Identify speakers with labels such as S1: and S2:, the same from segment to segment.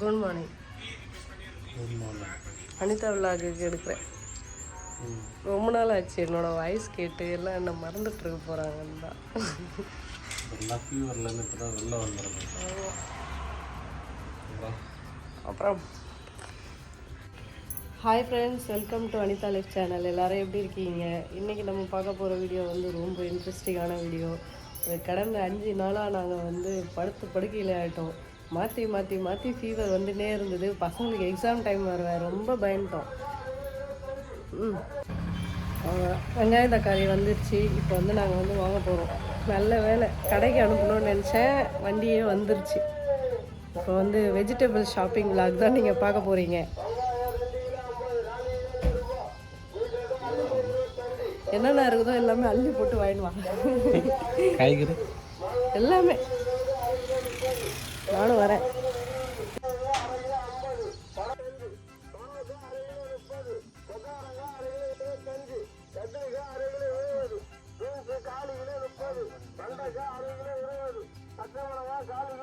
S1: Good morning Anitha விலாகுக்கு எடுக்கிறேன். ரொம்ப நாள் ஆச்சு என்னோட வாய்ஸ் கேட்டு எல்லாம் என்ன மறந்துட்டு இருக்க போகிறாங்கன்னு தான். அப்புறம். Hi friends welcome to Anitha life channel எல்லாரும் எப்படி இருக்கீங்க? இன்றைக்கி நம்ம பார்க்க போகிற வீடியோ வந்து ரொம்ப இன்ட்ரெஸ்டிங்கான வீடியோ கடந்த அஞ்சு நாளாக நாங்கள் வந்து படுத்து படுக்கையில் ஆகிட்டோம் மாற்றி மாற்றி மாற்றி ஃபீவர் வந்துனே இருந்தது. பசங்களுக்கு எக்ஸாம் டைம் வர ரொம்ப பயந்துட்டோம். ம். அவ்வளோதான். வெங்காய தக்காளி வந்துருச்சு. இப்போ வந்து நாங்கள் வந்து வாங்க போகிறோம் நல்ல வேலை. கடைக்கு அனுப்பணும்னு நினச்சேன். வண்டியே வந்துருச்சு. இப்போ வந்து வெஜிடபிள் ஷாப்பிங் vlog தான் நீங்கள் பார்க்க போகிறீங்க என்னென்ன இருக்குதோ எல்லாமே அள்ளி போட்டு வாங்கிட்டு வாங்க
S2: காய்கறி?
S1: எல்லாமே. நானும் வரேன். உருளைக்கிழங்கு முருங்கைக்காய் கத்திரிக்காய்
S2: இது மாவாசி இதில் போடு
S1: ம்
S2: இல்லை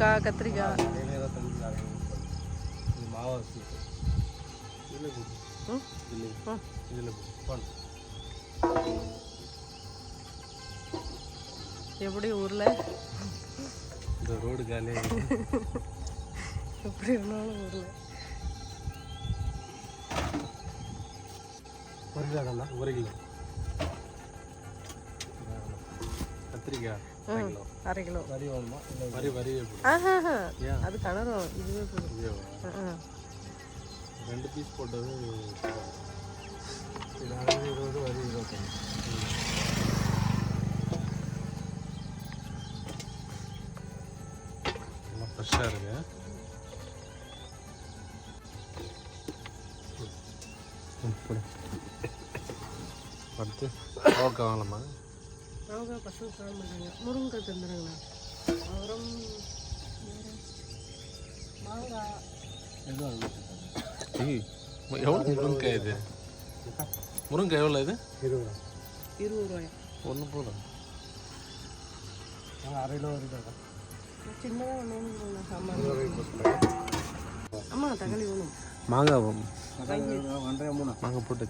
S1: ம்
S2: கத்திரிக்காய்.
S1: எப்படி ஊரில்?
S2: இந்த ரோடு காலியாக
S1: எப்படி இருந்தாலும் ஊரில்.
S2: ஒரு கிலோ ஒரு கிலோ அரை கிலோ.
S1: அரை கிலோ.
S2: வரி வேணுமா? வரி போடு.
S1: ஆஹா அது கணரும் இதுவே போதும்.
S2: ரெண்டு பீஸ் போட்டது இது அறுபது இருபது வரி இருபத்தஞ்சு நல்லா ஃப்ரெஷ்ஷாக இருக்கு. அடுத்து ஓகே வாங்கலாமா
S1: அவங்க பசங்க சாப்பிட மாட்டாங்க முருங்கைக்காய் தந்துடுங்கண்ணா அப்புறம் மாங்காய்.
S2: எவ்வளோ முருங்கைக்காய் இது? முருங்கைக்காய் எவ்வளோ இது?
S3: இருபது
S1: இருபது ரூபாய்?
S2: ஒன்று போதும்.
S3: அரை கிலோ வருது
S1: சின்னதாக ஒன்று சாம்பார். ஆமாம் தக்காளி வேணும்.
S2: மாங்காய் மாங்காய் போட்டு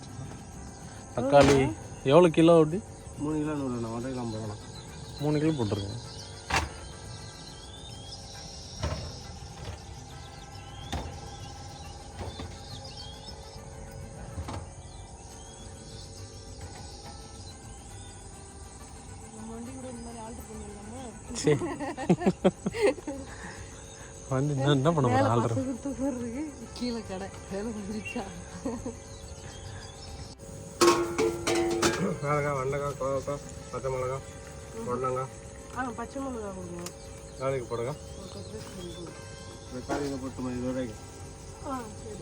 S2: தக்காளி எவ்வளோ கிலோ அப்படி?
S3: மூணு கிலோ நூறுண்ணா ஒன்றரை கிலோ ஐம்பது ரூபா
S2: மூணு கிலோ சரி. வந்து என்ன பண்ண போகிறேன் ஆல்ரெடி
S1: கீழே கடை. வேலை வந்துருச்சா
S3: மிளகா வெண்டைக்காய் கோவக்காய் பச்சை மிளகா பொடலங்காய்.
S1: ஆ பச்சை மிளகா கொடுங்க
S3: நாளைக்கு போடுங்க.
S1: ஒரு பத்து பேர் கொடுங்க.
S3: தக்காளிங்க போட்டு இது வரைக்கும்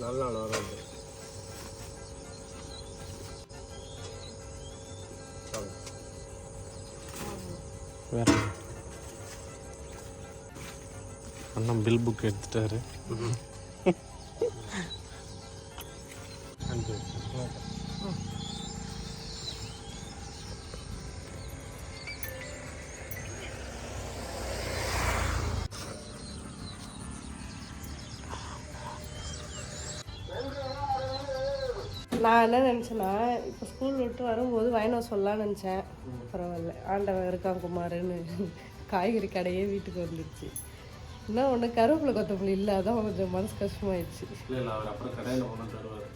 S3: நல்ல நாள் வரும்
S2: வேற? அண்ணன் பில் புக் எடுத்துட்டாரு. அனுப்பி
S1: நான் என்ன நினச்சேன்னா இப்போ ஸ்கூல் விட்டு வரும்போது வாங்கின சொல்லலாம்னு நினச்சேன். பரவாயில்ல. ஆண்டவன் இருக்கான் குமாருன்னு காய்கறி கடையே வீட்டுக்கு வந்துடுச்சு என்ன ஒன்று கருவேப்பிலை கொத்தமல்லி இல்லை அதான் கொஞ்சம் மனசு கஷ்டமாயிடுச்சு.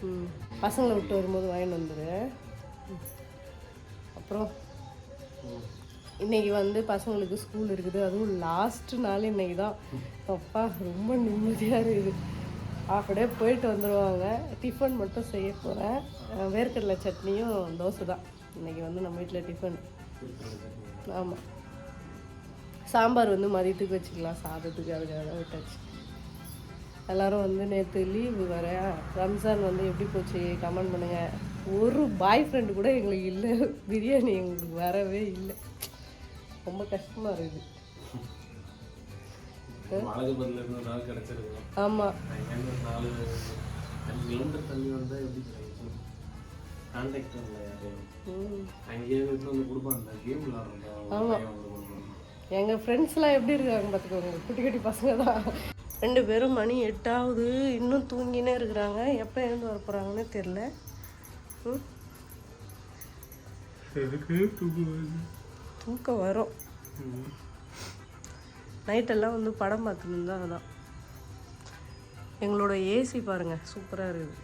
S1: ம். பசங்களை விட்டு வரும்போது வாங்கிட்டு வந்துடு. அப்புறம் இன்னைக்கு வந்து பசங்களுக்கு ஸ்கூல் இருக்குது. அதுவும் லாஸ்ட் நாள் இன்னைக்கு தான் அப்பா ரொம்ப நிம்மதியாக இருக்குது. ஆஃப் டே போயிட்டு வந்துடுவாங்க டிஃபன் மட்டும் செய்ய போகிறேன் வேர்க்கடலை சட்னியும் தோசை தான். இன்றைக்கி வந்து நம்ம வீட்டில் டிஃபன் ஆமாம் சாம்பார் வந்து மதியத்துக்கு வச்சுக்கலாம். சாதத்துக்கு அதுக்காக தான் விட்டாச்சு. எல்லோரும் வந்து நேற்று லீவு வரேன் ரம்ஜான் வந்து எப்படி போச்சு? கமெண்ட் பண்ணுங்கள் ஒரு பாய் ஃப்ரெண்டு கூட எங்களுக்கு இல்லை. பிரியாணி எங்களுக்கு வரவே இல்லை. ரொம்ப கஷ்டமாக இருக்குது.
S2: கிடச்சிருக்கோம்
S1: ஆமாம் எங்கள் ஃப்ரெண்ட்ஸ்லாம் எப்படி இருக்காங்க பார்த்துக்கோங்க குட்டி குட்டி பசங்க தான். ரெண்டு பேரும் மணி எட்டாவது. இன்னும் தூங்கினே இருக்கிறாங்க. எப்போ எழுந்து வர போகிறாங்கன்னு தெரில தூக்கம் வரும். நைட்டெல்லாம் வந்து படம் பார்த்துன்னு இருந்தா அதான். எங்களோட ஏசி பாருங்க சூப்பராக இருக்குது.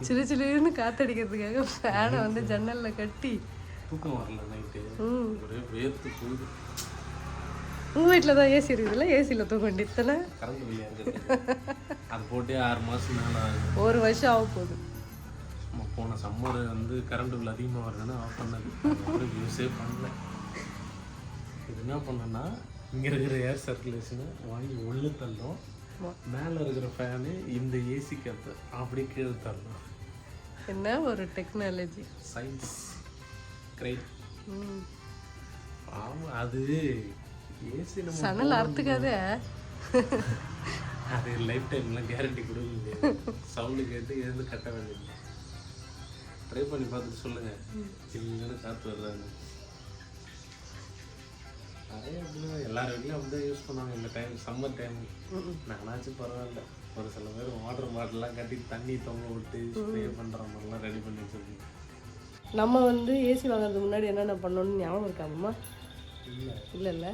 S1: சிலு சிலுன்னு காத்தடிக்கிறதுக்காக ஃபேனை வந்து ஜன்னலில் கட்டி.
S2: தூக்கம் வரல நைட்டு
S1: ம்.
S2: ஒரே வேர்த்து போகுது.
S1: உங்கள் வீட்டில் தான் ஏசி இருக்குதுல்ல? ஏசியில் தூங்க வேண்டியதானே
S2: அது போட்டே ஆறு மாதம் மேலே
S1: ஒரு வருஷம் ஆக போகுது.
S2: நம்ம போன சம்மர் வந்து கரண்ட் பில் அதிகமாக வருதுன்னு ஆஃப் பண்ணது. யூஸே பண்ணல. இது என்ன பண்ணேன்னா இங்கே இருக்கிற ஏர் சர்க்குலேஷனை வாங்கி உள்ளே தள்ளும் மேலே இருக்கிற ஃபேனு இந்த ஏசி கற்று அப்படி கீழே தள்ளும்
S1: என்ன ஒரு டெக்னாலஜி
S2: சயின்ஸ் கிரைட் ஆமாம் அது ஏசி நம்ம
S1: சணல் அறுத்துக்காத.
S2: அது லைஃப் டைம்லாம் கேரண்டி கொடுக்க முடியாது சவுண்டு கேட்டு எழுந்து கட்ட வேண்டியது. ட்ரை பண்ணி பார்த்துட்டு சொல்லுங்க. சில்லுன்னு காற்று வருதாங்க நிறைய அப்படிதான் எல்லார் வீட்லையும் அப்படிதான் யூஸ் பண்ணுவாங்க. இந்த டைம் சம்மர் டைம் நானாச்சும் பரவாயில்ல. ஒரு சில பேர் வாட்டர் பாட்டிலாம் கட்டி தண்ணி தொங்க விட்டு ஸ்ப்ரே பண்ணுற மாதிரிலாம் ரெடி பண்ணி வச்சிருக்கோம்
S1: நம்ம வந்து ஏசி வாங்குறதுக்கு முன்னாடி என்னென்ன பண்ணோம்னு ஞாபகம் இருக்காங்கம்மா
S2: இல்லை.
S1: இல்லை இல்லை.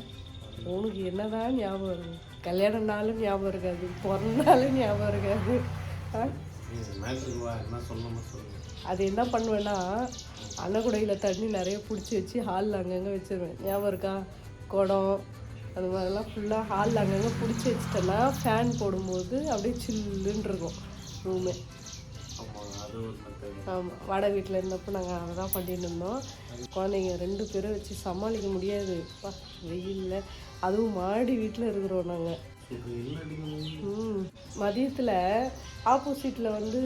S1: உனக்கு என்னதான் ஞாபகம் இருக்கும் கல்யாண நாளும் ஞாபகம் இருக்காது. பிறந்த நாளும் ஞாபகம் இருக்காது அது என்ன பண்ணுவேன்னா அன்னக்குடையில் தண்ணி நிறைய பிடிச்சி வச்சு ஹாலில் அங்கங்கே வச்சிருவேன். ஞாபகம் இருக்கா? குடம் அது மாதிரிலாம் ஃபுல்லாக ஹாலில் அங்கங்கே பிடிச்சி வச்சிட்டேன்னா ஃபேன் போடும்போது அப்படியே சில்லுன்னு இருக்கும் ரூமே
S2: ஆமாம்
S1: வாடகை வீட்டில் இருந்தப்போ நாங்கள் அதை தான் பண்ணிட்டு இருந்தோம். குழந்தைங்க ரெண்டு பேரும் வச்சு சமாளிக்க முடியாது. அப்பா வெயிலில். அதுவும் மாடி வீட்டில் இருக்கிறோம் நாங்கள் ம் மதியத்தில் ஆப்போசிட்டில் வந்து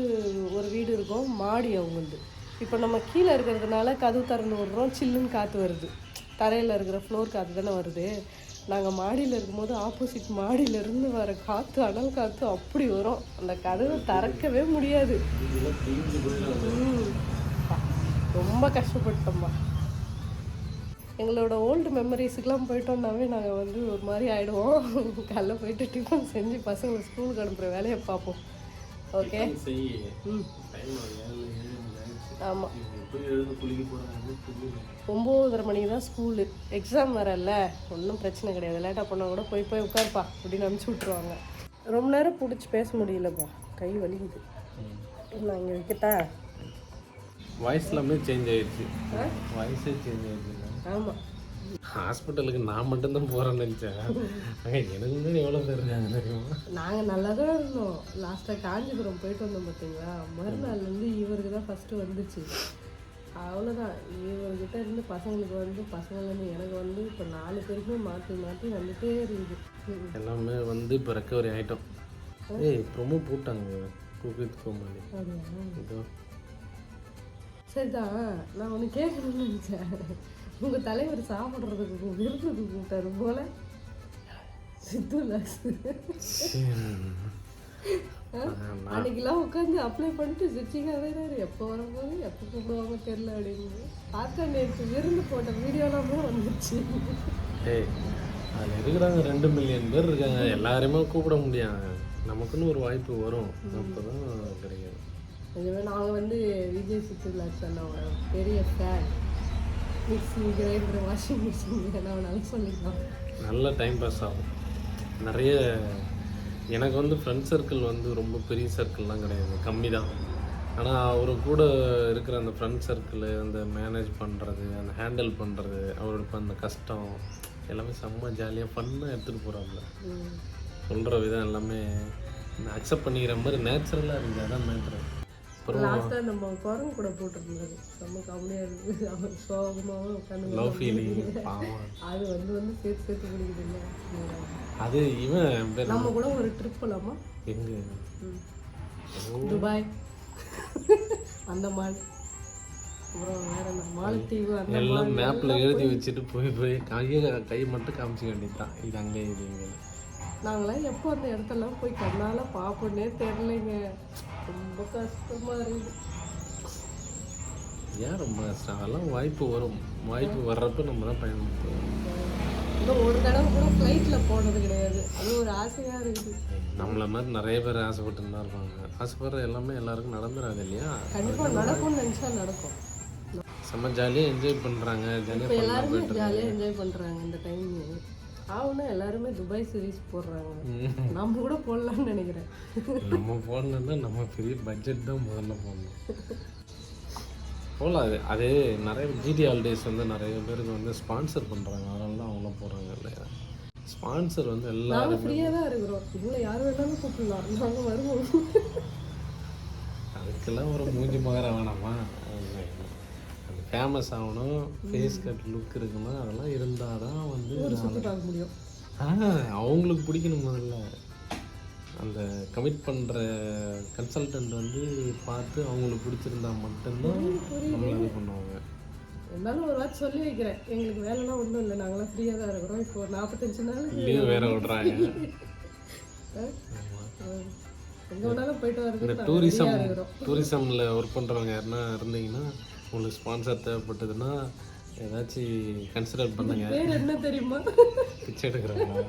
S1: ஒரு வீடு இருக்கும் மாடி அவங்களது. இப்போ நம்ம கீழே இருக்கிறதுனால கதவு திறந்து விடுறோம் சில்லுன்னு காற்று வருது. தரையில் இருக்கிற ஃப்ளோர் காற்று தானே வருது. நாங்கள் மாடியில் இருக்கும்போது ஆப்போசிட் மாடியிலேருந்து வர காற்று அனல் காற்று அப்படி வரும். அந்த கதவை திறக்கவே முடியாது. ரொம்ப கஷ்டப்பட்டோம்மா எங்களோட ஓல்டு மெமரிஸுக்கெலாம் போயிட்டோம்னாவே நாங்கள் வந்து ஒரு மாதிரி ஆகிடுவோம் காலைல போயிட்டு டிஃபன் செஞ்சு பசங்களை ஸ்கூலுக்கு அனுப்புகிற வேலையை பார்ப்போம். ஓகே ம். ஆமாம் ஒம்போதரை மணிக்கு தான் ஸ்கூலு எக்ஸாம் வரல. ஒன்றும் பிரச்சனை கிடையாது. லேட்டாக போனால் கூட போய் போய் உட்காருப்பா. அப்படின்னு அனுப்பிச்சி விட்ருவாங்க ரொம்ப நேரம் பிடிச்சி பேச முடியலப்பா. கை வலிக்குது. நான் இங்கே வைக்கட்டா?
S2: வாய்ஸ் எல்லாமே சேஞ்ச் ஆயிடுச்சு.
S1: ஆ?
S2: வாய்ஸே சேஞ்ச் ஆயிடுச்சு.
S1: ஆமாம்
S2: ஹாஸ்பிட்டலுக்கு நான் மட்டும்தான் போகிறேன்னு நினச்சேன். அங்கே எனக்கு முன்னாடி எவ்வளோ பேர் இருக்காங்க தெரியுமா?
S1: நாங்கள் நல்லா தான் இருந்தோம் லாஸ்ட்டாக காஞ்சிபுரம் போயிட்டு வந்தோம் பார்த்தீங்களா மறுநாள்லேருந்து இவருக்கு தான் ஃபஸ்ட்டு வந்துச்சு. அவ்வளோதான் இவர்கிட்ட இருந்து பசங்களுக்கு வந்து பசங்கள்லேருந்து எனக்கு வந்து இப்போ நாலு பேருக்குமே மாற்றி மாற்றி வந்துட்டே இருக்குது.
S2: எல்லாமே வந்து இப்போ ரெக்கவரி ஆகிட்டோம் ஏய் ப்ரொமோ போட்டாங்க. குக்கித் கோமாளி.
S1: சரிதான். நான் ஒன்று கேட்கணும்னு நினச்சேன். உங்கள் தலைவர் சாப்பிட்றதுக்கு விருதுக்கு கூப்பிட்டாரு போல. சித்து அன்னைக்கெல்லாம் உட்காந்து அப்ளை பண்ணிட்டு சிச்சிங்காகவே இருந்தாரு எப்போ வரும்போது எப்போ கூப்பிடுவாங்க தெரில அப்படின்னு பார்த்தா நேற்று விருந்து போட்ட வீடியோலாமே வந்துச்சு.
S2: ஏய் அதில் இருக்கிறாங்க ரெண்டு மில்லியன் பேர் இருக்காங்க. எல்லாருமே கூப்பிட முடியாது நமக்குன்னு ஒரு வாய்ப்பு வரும். அப்போ தான் கிடைக்கும்.
S1: இதுவே நாங்கள் வந்து விஜய் விலாஸ் அண்ணாவோட பெரிய fan mixie grinder washing machine என்ன வேணாலும் சொல்லிக்கலாம்.
S2: நல்ல டைம் பாஸ் ஆகும். நிறைய எனக்கு வந்து ஃப்ரெண்ட் சர்க்கிள் வந்து ரொம்ப பெரிய சர்க்கிள்லாம் கிடையாது. கம்மி தான் ஆனால் அவர் கூட இருக்கிற அந்த ஃப்ரெண்ட் சர்க்கிள் அந்த மேனேஜ் பண்ணுறது அந்த ஹேண்டில் பண்ணுறது இப்ப அந்த கஷ்டம் எல்லாமே செம்ம ஜாலியாக ஃபன்னாக எடுத்துகிட்டு போகிறாப்புல சொல்கிற விதம் எல்லாமே அக்செப்ட் பண்ணிக்கிற மாதிரி நேச்சுரலாக இருந்துச்சு அதான் மேட்ரு
S1: லாஸ்ட்டாக நம்ம குரங்கு கூட போட்டிருந்தது. நம்ம காமெடியாக இருக்குது அவன் சோகமாகவும் உட்காந்து
S2: லவ் ஃபீலிங் பாவம்
S1: அது வந்து வந்து சேர்த்து சேர்த்து பிடிக்குது இல்லை
S2: அது இவன்
S1: நம்ம கூட ஒரு ட்ரிப் போகலாமா
S2: எங்க?
S1: துபாய். அந்தமான் அப்புறம் வேற என்ன? மாலத்தீவு அந்த
S2: எல்லாம் மேப்ல எழுதி வச்சுட்டு போய் போய் கையை கை மட்டும் காமிச்சிக்க வேண்டியதுதான் இது அங்கே இது
S1: நாங்களாம் எப்போ அந்த இடத்தெல்லாம் போய் கண்ணால பார்ப்போன்னே தெரிலைங்க ரொம்ப கஷ்டமா இருக்குது.
S2: ஏன் ரொம்ப கஷ்டம்? அதெல்லாம் வாய்ப்பு வரும். வாய்ப்பு வர்றப்ப நம்ம தான் பயன்படுத்துவோம்
S1: இன்னும் ஒரு தடவை கூட ஃப்ளைட்டில் போனது கிடையாது. அது ஒரு ஆசையா இருக்குது.
S2: நம்மள மாதிரி நிறைய பேர் ஆசைப்பட்டு தான் இருப்பாங்க. ஆசைப்படுற எல்லாமே எல்லாருக்கும் நடந்துடாது இல்லையா?
S1: கண்டிப்பா நடக்கும்னு நினைச்சா நடக்கும்.
S2: செம்ம ஜாலியாக என்ஜாய் பண்ணுறாங்க ஜாலியாக
S1: என்ஜாய் பண்றாங்க இந்த டைம் ஆகுனா எல்லாருமே துபாய் சீரிஸ் போடுறாங்க. நம்ம கூட போடலாம்னு நினைக்கிறேன்.
S2: நம்ம போடலன்னா நம்ம பெரிய பட்ஜெட் தான் முதல்ல போடணும். போகலாம் அது அது நிறைய ஜிடி ஹாலிடேஸ் வந்து நிறைய பேருக்கு வந்து ஸ்பான்சர் பண்ணுறாங்க அதனால தான் அவங்களும் போகிறாங்க இல்லையா? ஸ்பான்சர் வந்து எல்லாரும்
S1: ஃப்ரீயாக தான் இருக்கிறோம். இதில் யார் வேணாலும் கூப்பிடலாம். நாங்கள் வருவோம்.
S2: அதுக்கெல்லாம் ஒரு மூஞ்சி மகர வேணாமா? அது ஃபேமஸ் ஆகணும் ஃபேஸ் கட் லுக் இருக்கணும் அதெல்லாம் இருந்தால் தான் வந்து
S1: முடியும்.
S2: அவங்களுக்கு பிடிக்கணும் முதல்ல. அந்த கமிட் பண்ணுற கன்சல்டன்ட் வந்து பார்த்து அவங்களுக்கு பிடிச்சிருந்தா மட்டும்தான் நம்மள இது பண்ணுவாங்க.
S1: இருந்தாலும் ஒரு வாட்டி சொல்லி வைக்கிறேன். எங்களுக்கு வேலைலாம் ஒன்றும் இல்லை. நாங்களாம் ஃப்ரீயாக தான் இருக்கிறோம். இப்போ ஒரு நாற்பத்தஞ்சு நாள்
S2: லீவ் வேற விடுறாங்க.
S1: எங்கே வேணாலும் போயிட்டு வரதுக்கு
S2: டூரிசம் டூரிசமில் ஒர்க் பண்ணுறவங்க யாருன்னா இருந்தீங்கன்னா உங்களுக்கு ஸ்பான்சர் தேவைப்பட்டதுன்னா ஏதாச்சும் கன்சிடர் பண்ணுங்க.
S1: பேர் என்ன தெரியுமா?
S2: பிச்சை எடுக்கிறாங்களா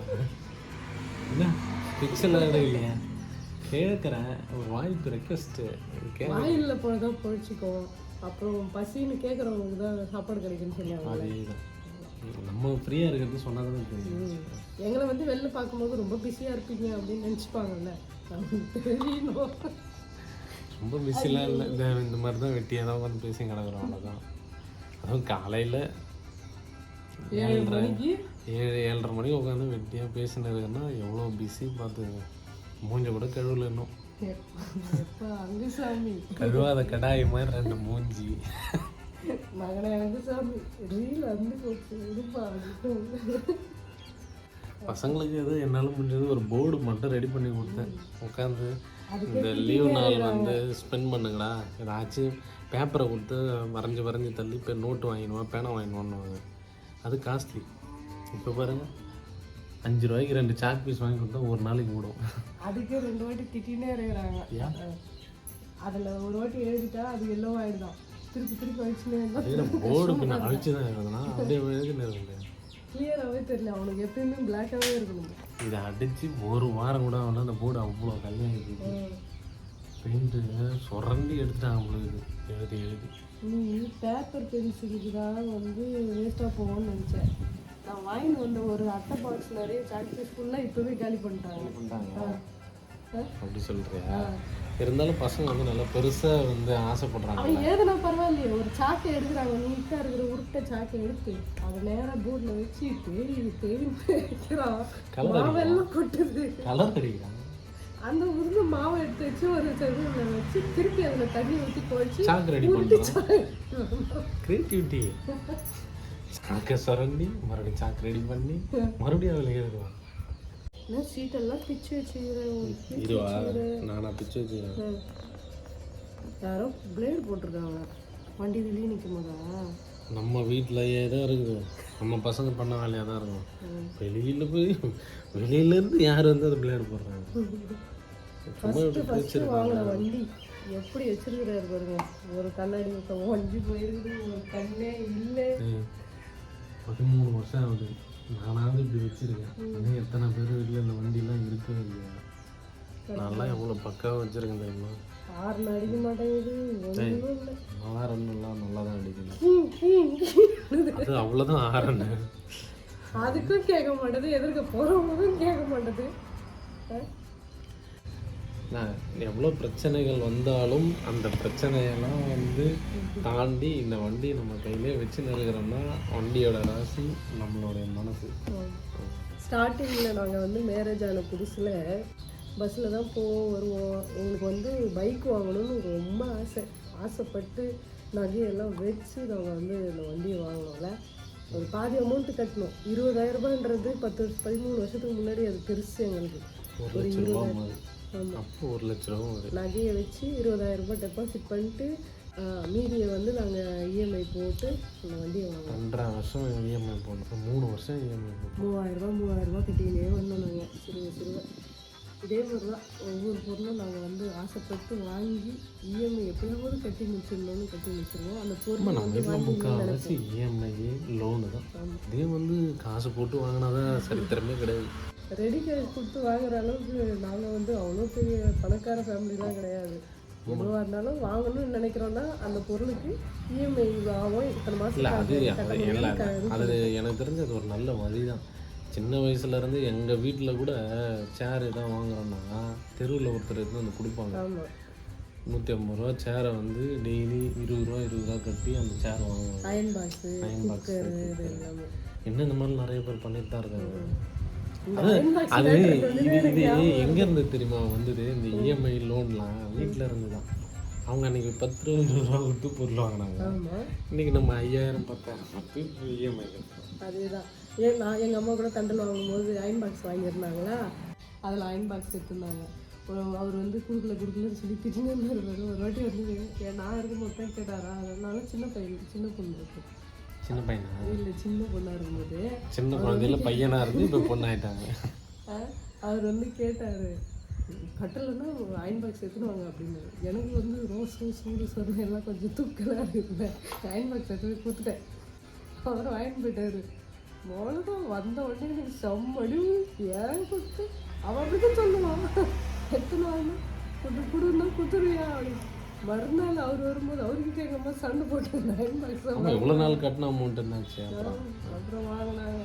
S2: என்ன? பிக்செல்லாம் எடுக்கலையா கேட்குறேன் ஒரு வாய்ப்பு ரெக்வஸ்ட்டு கே
S1: வாயில்ல போனதான் பொழிச்சுக்குவோம் அப்புறம் பசின்னு கேட்குறவங்களுக்கு தான் சாப்பாடு கிடைக்குன்னு சொன்னாங்க
S2: அதேதான். நம்ம ஃப்ரீயாக இருக்கிறது சொன்னால் தான் தெரியும்.
S1: எங்களை வந்து வெளில பார்க்கும்போது ரொம்ப பிஸியாக இருப்பீங்க அப்படின்னு நினச்சிப்பாங்கல்ல. நமக்கு தெரியணும்.
S2: ரொம்ப பிஸிலாம் இல்லை. இந்த இந்த மாதிரி தான் வெட்டியாக தான் உட்காந்து பேசி கிடக்குறோம் அவ்வளோதான் அதுவும் காலையில்
S1: ஏழு மணிக்கு?
S2: ஏழு ஏழரை மணிக்கு உட்காந்து வெட்டியாக பேசினு இருக்குன்னா எவ்வளோ பிஸி பார்த்துங்க. மூஞ்ச கூட கழுவல இன்னும். கழுவாத கடாய் மாதிரி ரெண்டு மூஞ்சி.
S1: மகனே ரீல் வந்து
S2: பசங்களுக்கு எது என்னால் முடிஞ்சது ஒரு போர்டு மட்டும் ரெடி பண்ணி கொடுத்தேன். உட்காந்து இந்த லீவ் நாள் வந்து ஸ்பெண்ட் பண்ணுங்கடா. ஏதாச்சும் பேப்பரை கொடுத்து வரைஞ்சி வரைஞ்சி தள்ளி இப்போ நோட்டு வாங்கிடுவேன் பேனை வாங்கிடுவான்னு அது காஸ்ட்லி இப்போ பாருங்க. அஞ்சு ரூபாய்க்கு ரெண்டு சாக் பீஸ் வாங்கி கொடுத்தா ஒரு நாளைக்கு விடும்
S1: அதுக்கே ரெண்டு வாட்டி திட்டினே இருக்கிறாங்க? அதில் ஒரு வாட்டி எழுதிட்டா அது எல்லோ ஆயிடுதான். திருப்பி திருப்பி
S2: அதே போர்டு பின்ன அழிச்சு தான் இருக்குதுன்னா அப்படியே எழுதினு இருக்க
S1: கிளியராகவே தெரியல. அவனுக்கு எப்பயுமே பிளாக்காகவே இருக்கணும்.
S2: இதை அடித்து ஒரு வாரம் கூட ஆகல அந்த போர்டு அவ்வளோ கல்யாணம் பெயிண்ட்டு சுரண்டி எடுத்துட்டாங்க உங்களுக்கு எழுதி எழுதி.
S1: நீ பேப்பர் பென்சிலுக்கு தான் வந்து வேஸ்ட்டாக போகும்னு நினச்சேன். நான் வாங்கிட்டு வந்த ஒரு அட்டை பாக்ஸ் நிறைய சாக்லேட் ஃபுல்லாக இப்போவே காலி பண்ணிட்டாங்க. ஆ.
S2: அப்படி சொல்றியா? இருந்தாலும் பசங்க வந்து நல்லா பெருசாக வந்து ஆசைப்படுறாங்க.
S1: அவன் ஏதுனா பரவாயில்லையே. ஒரு சாக்கை எடுக்கிறாங்க. நீட்டாக இருக்கிற உருட்டை சாக்கை எடுத்து அதை நேராக போர்டில் வச்சு தேடி தேடி வைக்கிறான் மாவெல்லாம் கொட்டுது.
S2: கலர் அடிக்கிறாங்க
S1: அந்த உருண்டு மாவை எடுத்து வச்சு ஒரு செவ்வொன்றில் வச்சு திருப்பி அதில் தண்ணி ஊற்றி குழச்சி
S2: சாக்கு ரெடி கிரியேட்டிவிட்டி சாக்கை சுரண்டி மறுபடியும் சாக்கு ரெடி பண்ணி மறுபடியும் அதில் எழுதுவோம்
S1: என்ன சீட்டெல்லாம் பிச்சு வச்சுக்கிறேன்
S2: நானா பிச்சு வச்சுக்கிறேன்.
S1: யாரோ பிளேடு போட்டிருக்காங்க. வண்டி வெளியே நிற்கும் போதா?
S2: நம்ம வீட்டிலயே தான் இருக்குது. நம்ம பசங்க பண்ண வேலையாக தான் இருக்கும். வெளியில போய் வெளியிலேருந்து யார் வந்து அது பிளேடு போடுறாங்க?
S1: வண்டி எப்படி வச்சிருக்கிறாரு பாருங்க. ஒரு கண்ணாடி வண்டி போயிருக்குது ஒரு கண்ணே இல்லை.
S2: பதிமூணு வருஷம் ஆகுது. நானாவது இப்படி வச்சிருக்கேன். இன்னும் எத்தனை பேர் வீட்டில் இந்த வண்டிலாம் இருக்கவே இல்லையா? நான்லாம் எவ்வளோ பக்காவாக வச்சிருக்கேன் தெரியுமா?
S1: ஹார்ன் அடிக்க மாட்டேங்குது.
S2: ஆரன்லாம் நல்லா தான் அடிக்கணும். அது அவ்வளோதான் ஆரன்
S1: அதுக்கும் கேட்க மாட்டேது எதிர்க்க போகிறவங்களுக்கும் கேட்க மாட்டேது.
S2: நான் எவ்வளோ பிரச்சனைகள் வந்தாலும் அந்த பிரச்சனையெல்லாம் வந்து தாண்டி இந்த வண்டி நம்ம கையிலே வச்சு நிறுகிறோம்னா வண்டியோட ராசி நம்மளுடைய மனசு.
S1: ஸ்டார்டிங்கில் நாங்கள் வந்து மேரேஜ் ஆன புதுசில் பஸ்ஸில் தான் போவோம் வருவோம். எங்களுக்கு வந்து பைக் வாங்கணும்னு ரொம்ப ஆசை. ஆசைப்பட்டு நகையெல்லாம் வச்சு நாங்கள் வந்து இந்த வண்டியை வாங்கினோம்ல. ஒரு பாதி அமௌண்ட்டு கட்டணும். இருபதாயிரம் ரூபான்றது பத்து பதிமூணு வருஷத்துக்கு முன்னாடி அது பெருசு எங்களுக்கு.
S2: ஒரு
S1: ஆமாம்
S2: அப்போ ஒரு லட்ச ரூபா
S1: நகையை வச்சு இருபதாயிரம் ரூபாய் டெபாசிட் பண்ணிட்டு மீதியை வந்து நாங்கள் இஎம்ஐ போட்டு அந்த வண்டியை வாங்கினோம்
S2: ரெண்டரை வருஷம் இஎம்ஐ போடணும். மூணு வருஷம் E இஎம்ஐ போடணும்.
S1: மூவாயிரம் ரூபாய் மூவாயிரம் ரூபாய் கட்டிக்கினே வந்தோம் நாங்கள் சிறுவ சிறுவ இதே மாதிரி தான் ஒவ்வொரு பொருளும் நாங்கள் வந்து ஆசைப்பட்டு வாங்கி இஎம்ஐ எப்படியாவது கட்டி முடிச்சிடணும்னு கட்டி முடிச்சிருவோம். அந்த பொருள்
S2: நம்ம முக்கால்வாசி இஎம்ஐ லோனு தான். இதே வந்து காசு போட்டு வாங்கினாதான் சரித்திரமே கிடையாது.
S1: ரெடி கேஷ் கொடுத்து வாங்குற அளவுக்கு நாங்கள் வந்து அவ்வளோ பெரிய பணக்கார ஃபேமிலிலாம் கிடையாது. எதுவாக இருந்தாலும் வாங்கணும்னு நினைக்கிறோன்னா அந்த பொருளுக்கு இஎம்ஐ ஆகும் இத்தனை மாதம்
S2: அது அது எனக்கு தெரிஞ்சு அது ஒரு நல்ல வழி தான் சின்ன வயசுலேருந்து எங்கள் வீட்டில் கூட சேர் எதாவது வாங்குறோன்னா தெருவில் ஒருத்தர் இருந்து வந்து கொடுப்பாங்க. நூற்றி ஐம்பது ரூபா சேரை வந்து டெய்லி இருபது ரூபா இருபது ரூபா கட்டி அந்த சேர் வாங்குவாங்க.
S1: அயன் பாக்ஸு
S2: அயன் பாக்ஸ் என்ன இந்த மாதிரி நிறைய பேர் பண்ணிட்டு தான் இருக்காங்க அது இது இது எங்க இருந்து தெரியுமா வந்தது? இந்த E இஎம்ஐ லோன்லாம் வீட்டில் இருந்து தான் அவங்க அன்னைக்கு பத்து ரூபா இருபது ரூபா கொடுத்து பொருள் வாங்கினாங்க.
S1: ஆமாம்
S2: இன்னைக்கு நம்ம ஐயாயிரம் பத்தாயிரம் பத்து E இஎம்ஐ
S1: அதேதான். ஏன் நான் எங்கள் அம்மா கூட தண்டல் வாங்கும்போது அயன் பாக்ஸ் வாங்கியிருந்தாங்களா? அதில் அயன் பாக்ஸ் எடுத்திருந்தாங்க. அவர் வந்து கொடுக்கல கொடுக்கலன்னு சொல்லி திட்டினு இருந்தார். ஒரு வாட்டி வந்து நான் இருக்கும்போது தான் கேட்டாரா? அதனால சின்ன பையன் சின்ன பொண்ணு இருக்கு.
S2: சின்ன பையனா?
S1: இல்லை சின்ன பொண்ணாக இருக்கும்போது.
S2: சின்ன குழந்தையில பையனா இருந்து இப்போ பொண்ணாயிட்டாங்க.
S1: அவர் வந்து கேட்டார் கட்டலைன்னா அயன் பாக்ஸ் எடுத்துன்னு வாங்க அப்படின்னு. எனக்கு வந்து ரோஸு சூடு சொன்ன எல்லாம் கொஞ்சம் தூக்கலாக இருக்குல்ல அயன் பாக்ஸ் எடுத்து போய் கொடுத்துட்டேன். அவர் வாங்கிட்டு போயிட்டாரு. அவ்வளோதான் வந்த உடனே எனக்கு செம்மடி ஏன் கொடுத்து? அவன் அப்படிதான் சொல்லுவான். எத்தனை வாங்க குடு குடுன்னா குத்துருவியா அப்படின்னு. மறுநாள் அவர் வரும்போது அவர்கிட்ட எங்கள் அம்மா சண்டை போட்டு அயன் பாக்ஸ்
S2: இவ்வளோ நாள் கட்டின அமௌண்ட் என்னாச்சு? அப்புறம்
S1: வாங்கினாங்க.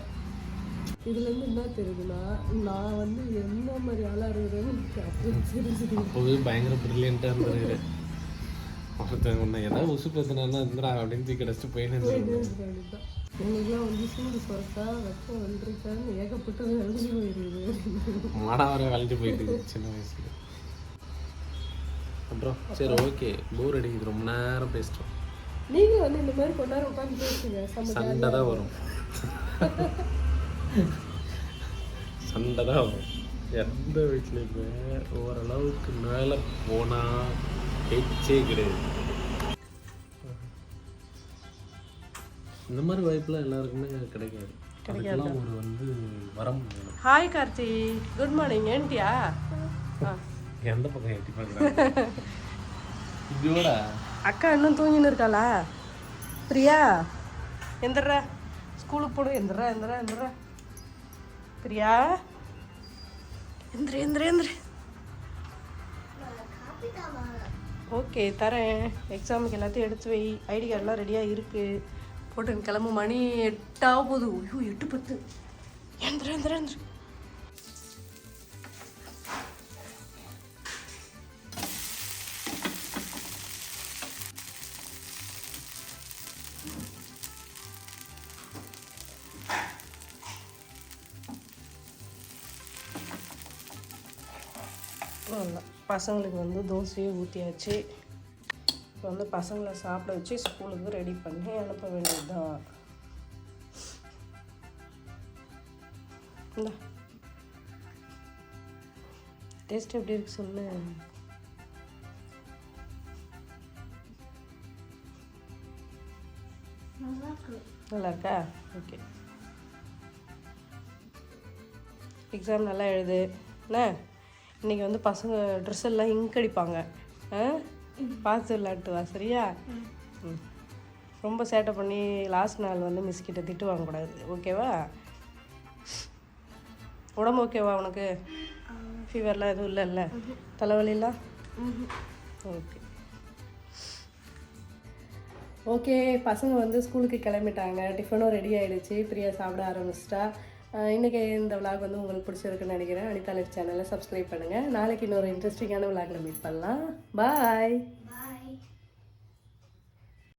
S1: இதுலேருந்து என்ன தெரியுதுன்னா நான் வந்து என்ன மாதிரி ஆளாக இருக்கிறேன்னு எனக்கு அப்படியே தெரிஞ்சுது.
S2: அப்போவே பயங்கர ப்ரில்லியண்ட்டாக இருந்திருக்குது ஒருத்தன் உன்னை ஏதாவது உசு பேத்தினா இருந்துடா அப்படின்னு தூக்கி கிடச்சிட்டு போயின்னு
S1: எங்களுக்குலாம் வந்து சூடு சொரக்கா வெப்பம் வென்றிருக்கான்னு ஏகப்பட்டது எழுதி போயிருக்குது.
S2: மாடா வர வளைஞ்சு போயிட்டு சின்ன வயசுல. அப்புறம் சரி ஓகே போர் அடிக்குது. ரொம்ப நேரம் பேசிட்டோம்.
S1: நீங்களும் வந்து இந்த மாதிரி கொஞ்ச நேரம் உட்காந்து பேசுங்க
S2: சண்டை தான் வரும். சண்டை தான் வரும். எந்த வீட்லையுமே ஓரளவுக்கு மேலே போனால் பேச்சே கிடையாது. இந்த மாதிரி வாய்ப்புலாம் எல்லாருக்குமே கிடைக்காது. அதுக்கெல்லாம் ஒரு வந்து வரம்
S1: ஹாய் கார்த்தி. குட் மார்னிங் ஏன்ட்டியா
S2: எந்த பக்கம் எட்டி பார்க்குறாங்க? இதோட
S1: அக்கா இன்னும் தூங்கின்னு இருக்காளா? பிரியா எந்திரா ஸ்கூலுக்கு போடு. எந்திரா எந்திரா எந்திரா பிரியா? எந்திரி எந்திரி எந்திரி. ஓகே தரேன். எக்ஸாமுக்கு எல்லாத்தையும் எடுத்து வை. ஐடி கார்டெலாம் ரெடியாக இருக்குது போட்டு கிளம்பு. மணி எட்டாக போகுது ஐயோ எட்டு பத்து. எந்திர எந்திர எந்திர. பசங்களுக்கு வந்து தோசையை ஊற்றியாச்சு இப்போ வந்து பசங்களை சாப்பிட வச்சு ஸ்கூலுக்கு ரெடி பண்ணி அனுப்ப வேண்டியது தான் இந்தா. டேஸ்ட் எப்படி இருக்கு சொல்லு. நல்லா இருக்கா. ஓகே எக்ஸாம் நல்லா எழுது. என்ன? இன்னைக்கு வந்து பசங்க ட்ரெஸ் எல்லாம் இங்க் அடிப்பாங்க. ஆ? பார்த்து விளையாட்டு வா சரியா? ம். ரொம்ப சேட்டை பண்ணி லாஸ்ட் நாள் வந்து மிஸ் கிட்ட திட்டு வாங்கக்கூடாது ஓகேவா உடம்பு ஓகேவா உனக்கு? ஃபீவர்லாம் எதுவும் இல்லைல்ல? தலைவலிலாம் ஓகே ஓகே பசங்க வந்து ஸ்கூலுக்கு கிளம்பிட்டாங்க. டிஃபனும் ரெடி ஆகிடுச்சு பிரியா சாப்பிட ஆரம்பிச்சிட்டா. இன்றைக்கி இன்னைக்கு இந்த விளாக் வந்து உங்களுக்கு பிடிச்சிருக்குன்னு நினைக்கிறேன். அனிதா லைஃப் சேனலை சப்ஸ்கிரைப் பண்ணுங்கள் நாளைக்கு இன்னொரு இன்ட்ரெஸ்டிங்கான விளாக்ல மீட் பண்ணலாம். பாய்